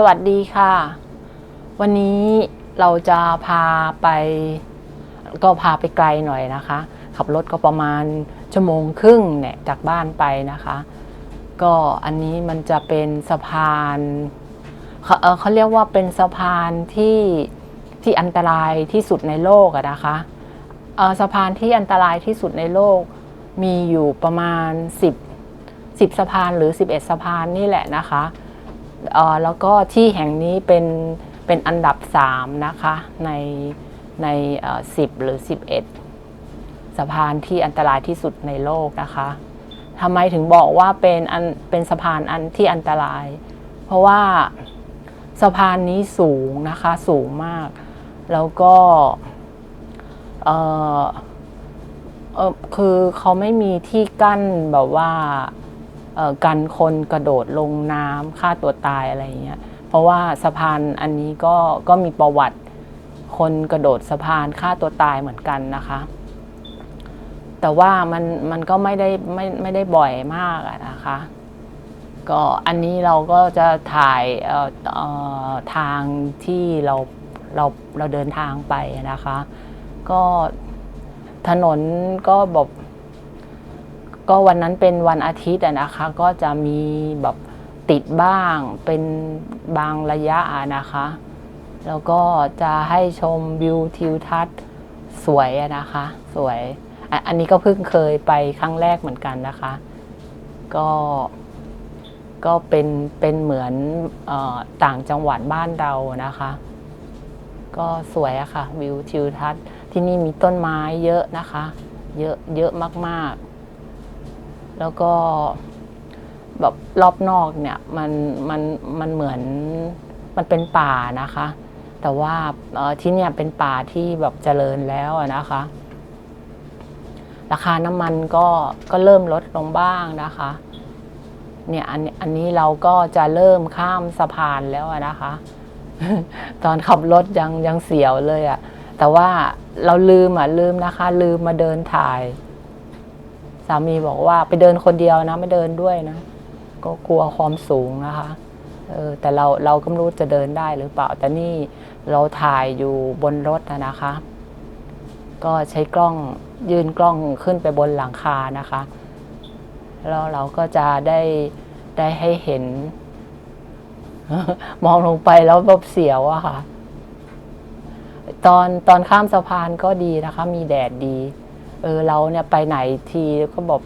สวัสดีค่ะ วันนี้เราจะพาไป ก็พาไปไกลหน่อยนะคะ ขับรถก็ประมาณชั่วโมงครึ่งเนี่ยจากบ้านไปนะคะ ก็อันนี้มันจะเป็นสะพานเขาเเขาเรียกว่าเป็นสะพานที่ที่อันตรายที่สุดในโลกอะนะคะสะพานที่อันตรายที่สุดในโลกมีอยู่ประมาณ 10 10 สะพานหรือ 11 สะพานนี่แหละนะคะ แล้วก็ที่แห่งนี้เป็นเป็นอันดับ 3 นะคะในใน 10 หรือ 11 สะพานที่อันตรายที่สุดในโลกนะคะทำไมถึงบอกว่าเป็นอันเป็นสะพานอันที่อันตราย เพราะว่าสะพานนี้สูงนะคะสูงมาก แล้วก็เออเออคือเขาไม่มีที่กั้นแบบว่า กันคนกระโดดลงน้ำฆ่าตัวตายอะไรอย่างเงี้ยเพราะว่าสะพานอันนี้ก็ก็มีประวัติคนกระโดดสะพานฆ่าตัวตายเหมือนกันนะคะ แต่ว่ามันมันก็ไม่ได้ไม่ไม่ได้บ่อยมากนะคะ ก็อันนี้เราก็จะถ่ายทางที่เราเราเราเดินทางไปนะคะ ก็ถนนก็แบบ ก็วันนั้นเป็นวันอาทิตย์นะคะ ก็จะมีแบบติดบ้างเป็นบางระยะนะคะ แล้วก็จะให้ชมวิวทิวทัศน์สวยนะคะ สวย อันนี้ก็เพิ่งเคยไปครั้งแรกเหมือนกันนะคะ ก็ก็เป็นเป็นเหมือนออต่างจังหวัดบ้านเรานะคะ ก็สวยอะค่ะวิวทิวทัศน์ที่นี่มีต้นไม้เยอะนะคะ เยอะเยอะมากๆ แล้วก็แบบรอบนอกเนี่ยมันมันมันเหมือนมันเป็นป่านะคะ แต่ว่าที่เนี่ยเป็นป่าที่แบบเจริญแล้วนะคะ ราคาน้ำมันก็ก็เริ่มลดลงบ้างนะคะ เนี่ยอันอันนี้เราก็จะเริ่มข้ามสะพานแล้วนะคะ ตอนขับรถยังยังเสียวเลยอะแต่ว่าเราลืมอะลืมนะคะ ลืมมาเดินถ่าย สามีบอกว่าไปเดินคนเดียวนะไม่เดินด้วยนะ ก็กลัวความสูงนะคะเออแต่เราเราก็ไม่รู้จะเดินได้หรือเปล่า แต่นี่เราถ่ายอยู่บนรถนะคะ ก็ใช้กล้องยืนกล้องขึ้นไปบนหลังคานะคะ แล้วเราก็จะได้ได้ให้เห็น มองลงไปแล้วแบบเสียวอะค่ะ ตอนตอนข้ามสะพานก็ดีนะคะ มีแดดดี เออเราเนี่ยไปไหนทีก็บอก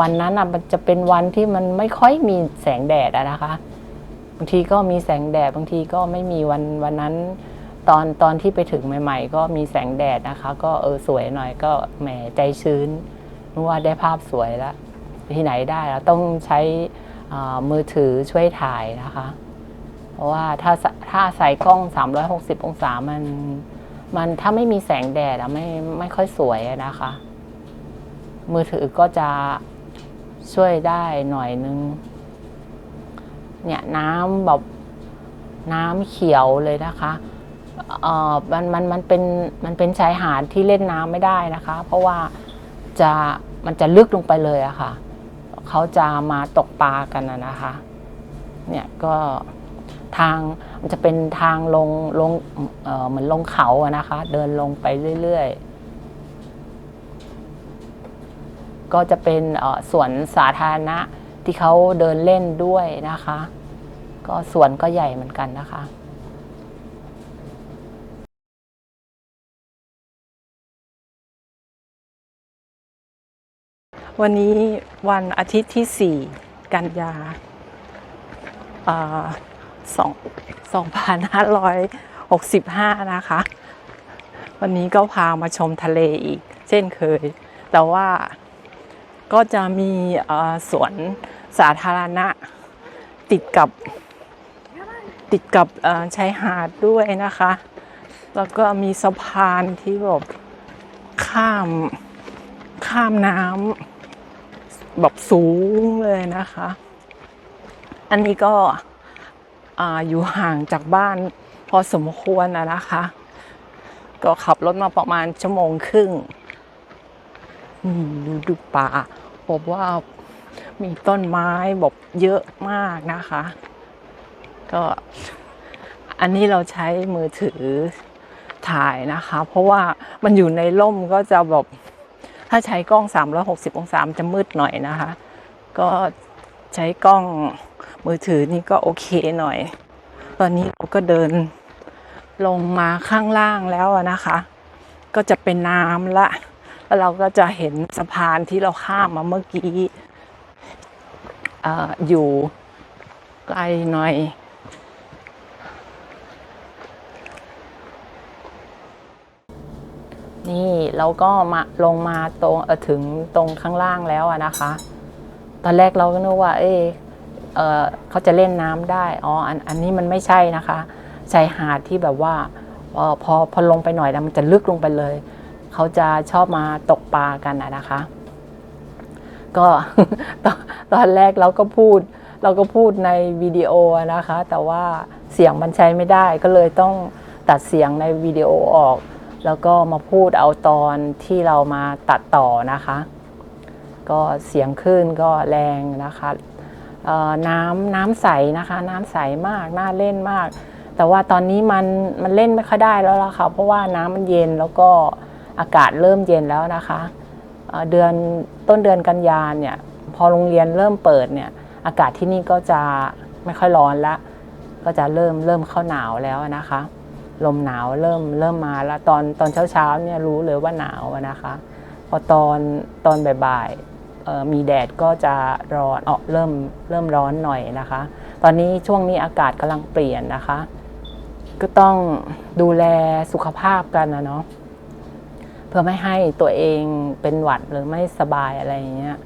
วันนั้นอะมันจะเป็นวันที่มันไม่ค่อยมีแสงแดดอะนะคะบางทีก็มีแสงแดดบางทีก็ไม่มีวันวันนั้น ตอนตอนที่ไปถึงใหม่ ๆ ก็มีแสงแดดนะคะ ก็เออสวยหน่อยก็แหมใจชื้นนึกว่าได้ภาพสวยแล้วที่ไหนได้เราต้องใช้มือถือช่วยถ่ายนะคะ เพราะว่าถ้าถ้าใส่กล้อง 360 องศามัน มันถ้าไม่มีแสงแดดอะไม่ไม่ค่อยสวยนะคะ มือถือก็จะช่วยได้หน่อยนึง เนี่ยน้ำแบบน้ำเขียวเลยนะคะเออมันมันมันเป็นมันเป็นชายหาดที่เล่นน้ำไม่ได้นะคะ เพราะว่าจะมันจะลึกลงไปเลยอะค่ะเขาจะมาตกปลากันนะคะ เนี่ยก็ทางมันจะเป็นทางลงลงเออเหมือนลงเขาอะนะคะ เดินลงไปเรื่อยๆ ก็จะเป็นสวนสาธารณะที่เขาเดินเล่นด้วยนะคะ ก็สวนก็ใหญ่เหมือนกันนะคะวันนี้วันอาทิตย์ที่ 4 กันยาอ่าสองสองพันห้าร้อยหกสิบห้านะคะ วันนี้ก็พามาชมทะเลอีก เช่นเคย แต่ว่า ก็จะมีสวนสาธารณะติดกับติดกับชายหาดด้วยนะคะ แล้วก็มีสะพานที่แบบข้ามข้ามน้ำแบบสูงเลยนะคะ อันนี้ก็ออยู่ห่างจากบ้านพอสมควรนะคะ ก็ขับรถมาประมาณชั่วโมงครึ่ง ดูดูป่าบอกว่ามีต้นไม้แบบเยอะมากนะคะ ก็อันนี้เราใช้มือถือถ่ายนะคะ เพราะว่ามันอยู่ในร่มก็จะแบบถ้าใช้กล้อง 360 องศาจะมืดหน่อยนะคะ ก็ใช้กล้องมือถือนี่ก็โอเคหน่อย ตอนนี้เราก็เดินลงมาข้างล่างแล้วนะคะ ก็จะเป็นน้ำละ แล้วเราก็จะเห็นสะพานที่เราข้ามมาเมื่อกี้ออยู่ไกลหน่อย นี่เราก็มาลงมาตรงถึงตรงข้างล่างแล้วนะคะ ตอนแรกเราก็นึกว่า เอะเอเขาจะเล่นน้ำได้ อ๋ออันอันนี้มันไม่ใช่นะคะชายหาดที่แบบว่าออพอพอลงไปหน่อยแล้วมันจะลึกลงไปเลย เขาจะชอบมาตกปลากันนะคะ ก็ตอนแรกเราก็พูด เราก็พูดในวิดีโอนะคะ แต่ว่าเสียงมันใช้ไม่ได้ก็เลยต้องตัดเสียงในวิดีโอออก แล้วก็มาพูดเอาตอนที่เรามาตัดต่อนะคะ ก็เสียงคลื่นก็แรงนะคะน้ำน้ำใสนะคะ น้ำใสมากน่าเล่นมาก แต่ว่าตอนนี้มันมันเล่นไม่ค่อยได้แล้วล่ะค่ะเพราะว่าน้ำมันเย็นแล้วก็ อากาศเริ่มเย็นแล้วนะคะเดือนต้นเดือนกันยานเนี่ยพอโรงเรียนเริ่มเปิดเนี่ยอากาศที่นี่ก็จะไม่ค่อยร้อนละก็จะเริ่มเริ่มเข้าหนาวแล้วนะคะ ลมหนาวเริ่มเริ่มมาแล้วตอนตอนเช้าเช้าเนี่ยรู้เลยว่าหนาวนะคะ พอตอนตอนบ่ายๆมีแดดก็จะร้อนเออเริ่มเริ่มร้อนหน่อยนะคะ ตอนนี้ช่วงนี้อากาศกำลังเปลี่ยนนะคะ ก็ต้องดูแลสุขภาพกันนะเนาะ พื่อไม่ให้ตัวเองเป็นหวัดหรือไม่สบายอะไรอย่างเงี้ย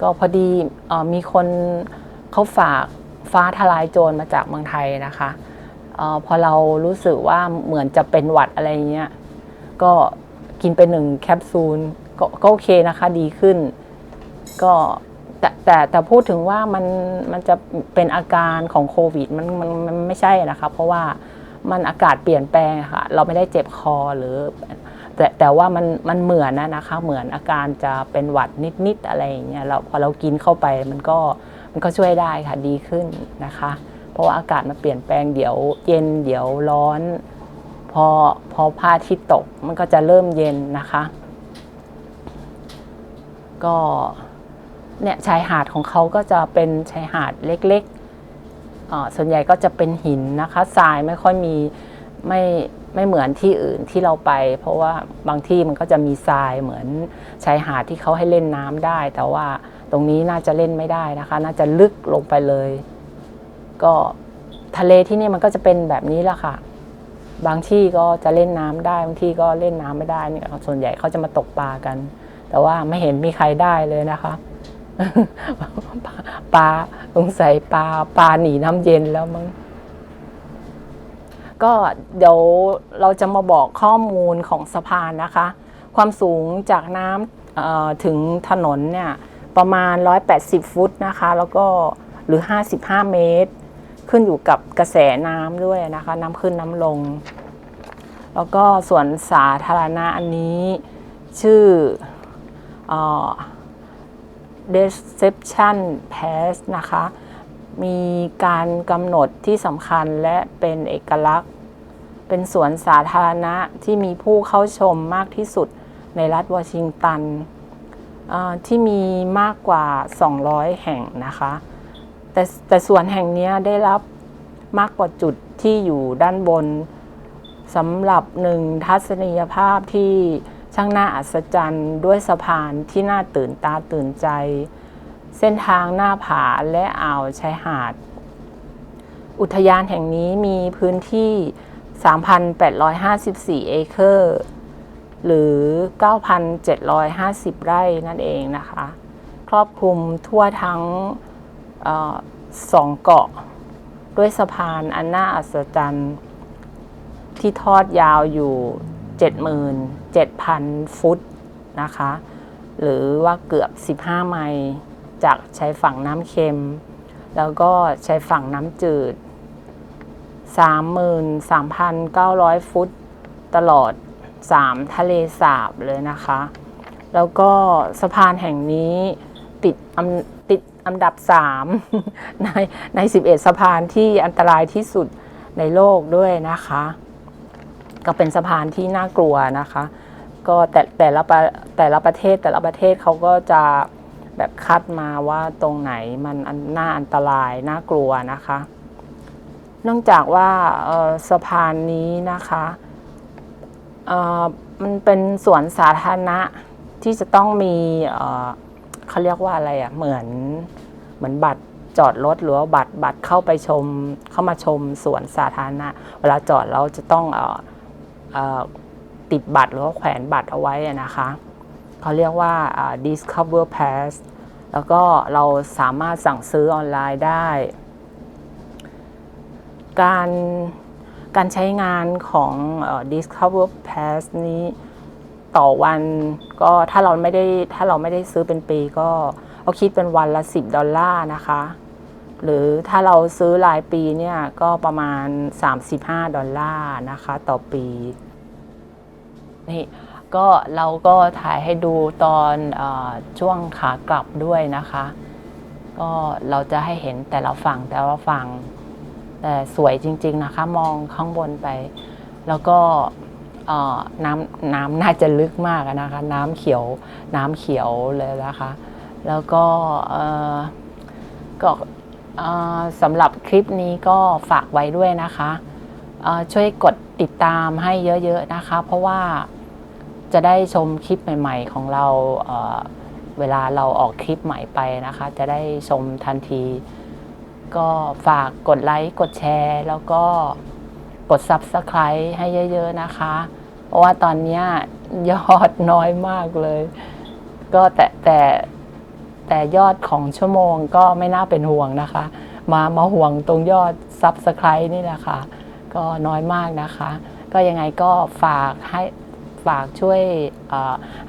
ก็พอดีออมีคนเขาฝากฟ้าทลายโจรมาจากเมืองไทยนะคะออพอเรารู้สึกว่าเหมือนจะเป็นหวัดอะไรเงี้ยก็กินไปหนึ่งแคปซูลกก็โอเคนะคะดีขึ้น ก็แต่แต่แต่พูดถึงว่ามันมันจะเป็นอาการของโควิดมันมันมันไม่ใช่นะคะ เพราะว่ามันอากาศเปลี่ยนแปลงค่ะ เราไม่ได้เจ็บคอหรือ แต่แต่ว่ามันมันเหมือนนะนะคะ เหมือนอาการจะเป็นหวัดนิดๆอะไรอย่างเงี้ยเราพอเรากินเข้าไปมันก็มันก็ช่วยได้ค่ะดีขึ้นนะคะ เพราะว่าอากาศมันเปลี่ยนแปลงเดี๋ยวเย็นเดี๋ยวร้อน พอพอพระอาทิตย์ตกมันก็จะเริ่มเย็นนะคะ ก็เนี่ยชายหาดของเขาก็จะเป็นชายหาดเล็กๆส่วนใหญ่ก็จะเป็นหินนะคะทรายไม่ค่อยมีไม่ ไม่เหมือนที่อื่นที่เราไป เพราะว่าบางที่มันก็จะมีทรายเหมือนชายหาดที่เขาให้เล่นน้ำได้ แต่ว่าตรงนี้น่าจะเล่นไม่ได้นะคะ น่าจะลึกลงไปเลย ก็ทะเลที่นี่มันก็จะเป็นแบบนี้แหละค่ะ บางที่ก็จะเล่นน้ำได้บางที่ก็เล่นน้ำไม่ได้เนี่ยส่วนใหญ่เขาจะมาตกปลากัน แต่ว่าไม่เห็นมีใครได้เลยนะคะปลาสงสัยปลาปลาหนีน้ำเย็นแล้วมั้ง ก็เดี๋ยวเราจะมาบอกข้อมูลของสะพานนะคะ ความสูงจากน้ำถึงถนนเนี่ยประมาณ 180 ฟุตนะคะ แล้วก็หรือ 55 เมตร ขึ้นอยู่กับกระแสน้ำด้วยนะคะ น้ำขึ้นน้ำลง แล้วก็ส่วนสาธารณะอันนี้ชื่อเอ่อ Deception Pass นะคะ มีการกำหนดที่สำคัญและเป็นเอกลักษณ์ เป็นสวนสาธารณะที่มีผู้เข้าชมมากที่สุดในรัฐวอชิงตันที่มีมากกว่า 200 แห่งนะคะ แต่แต่สวนแห่งนี้ได้รับมากกว่าจุดที่อยู่ด้านบนสำหรับหนึ่งทัศนียภาพที่ช่างน่าอัศจรรย์ด้วยสะพานที่น่าตื่นตาตื่นใจ เส้นทางหน้าผาและอ่าวชายหาด อุทยานแห่งนี้มีพื้นที่ 3,854 เอเคอร์ หรือ 9,750 ไร่นั่นเองนะคะ ครอบคลุมทั่วทั้งออสองเกาะ ด้วยสะพานอันน่าอัศจรรย์ ที่ทอดยาวอยู่ 77,000 ฟุตนะคะ หรือว่าเกือบ 15 ไมล์จากชายฝั่งน้ำเค็ม แล้วก็ชายฝั่งน้ำจืด 33,900 ฟุตตลอด 3 ทะเลสาบเลยนะคะ แล้วก็สะพานแห่งนี้ติดอันติดอันดับ 3 ในใน 11 สะพานที่อันตรายที่สุดในโลกด้วยนะคะ ก็เป็นสะพานที่น่ากลัวนะคะ ก็แต่แต่ละประแต่ละประเทศแต่ละประเทศเขาก็จะแบบคัดมาว่าตรงไหนมันอันน่าอันตรายน่ากลัวนะคะ เนื่องจากว่าสะพานนี้นะคะมันเป็นสวนสาธารณะที่จะต้องมีเเขาเรียกว่าอะไรอะ่ะเหมือนเหมือนบัตรจอดรถหรือว่าบัตรบัตรเข้าไปชมเข้ามาชมสวนสาธารณะ เวลาจอดเราจะต้องออติดบัตรหรือว่าแขวนบัตรเอาไว้นะคะเขาเรียกว่า discover pass แล้วก็เราสามารถสั่งซื้อออนไลน์ได้ การการใช้งานของ Discover Pass นี้ต่อวันก็ถ้าเราไม่ได้ถ้าเราไม่ได้ซื้อเป็นปีก็ก็คิดเป็นวันละ 10 ดอลลาร์นะคะ หรือถ้าเราซื้อรายปีเนี่ยก็ประมาณ 35 ดอลลาร์นะคะ ต่อปี นี่ก็เราก็ถ่ายให้ดูตอนอช่วงขากลับด้วยนะคะ ก็เราจะให้เห็นแต่ละฝั่งแต่ละฝั่ง แต่สวยจริง ๆนะคะ มองข้างบนไป แล้วก็น้ำน้ำน่าจะลึกมากนะคะ น้ำเขียวน้ำเขียวเลยนะคะ แล้วก็ก็สำหรับคลิปนี้ก็ฝากไว้ด้วยนะคะช่วยกดติดตามให้เยอะๆนะคะ เพราะว่าจะได้ชมคลิปใหม่ๆของเราเวลาเราออกคลิปใหม่ไปนะคะ จะได้ชมทันที ก็ฝากกดไลค์กดแชร์ แล้วก็กด Subscribe ให้เยอะ ๆ นะคะ เพราะว่าตอนนี้ยยอดน้อยมากเลย ก็แต่แต่แต่ยอดของชั่วโมงก็ไม่น่าเป็นห่วงนะคะ มามาห่วงตรงยอด Subscribe นี่แหละค่ะ ก็น้อยมากนะคะ ก็ยังไงก็ฝากให้ฝากช่วย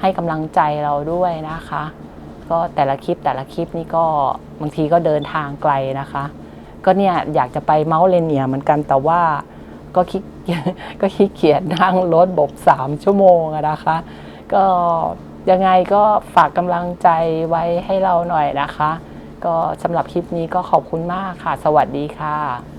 ให้กำลังใจเราด้วยนะคะ ก็แต่ละคลิปแต่ละคลิปนี่ก็บางทีก็เดินทางไกลนะคะ ก็เนี่ยอยากจะไปเมาส์เลเนียเหมือนกันแต่ว่าก็คิดก็ขี้เกียจนั่งรถบบสามชั่วโมงนะคะ ก็ยังไงก็ฝากกำลังใจไว้ให้เราหน่อยนะคะ ก็สำหรับคลิปนี้ก็ขอบคุณมากค่ะ สวัสดีค่ะ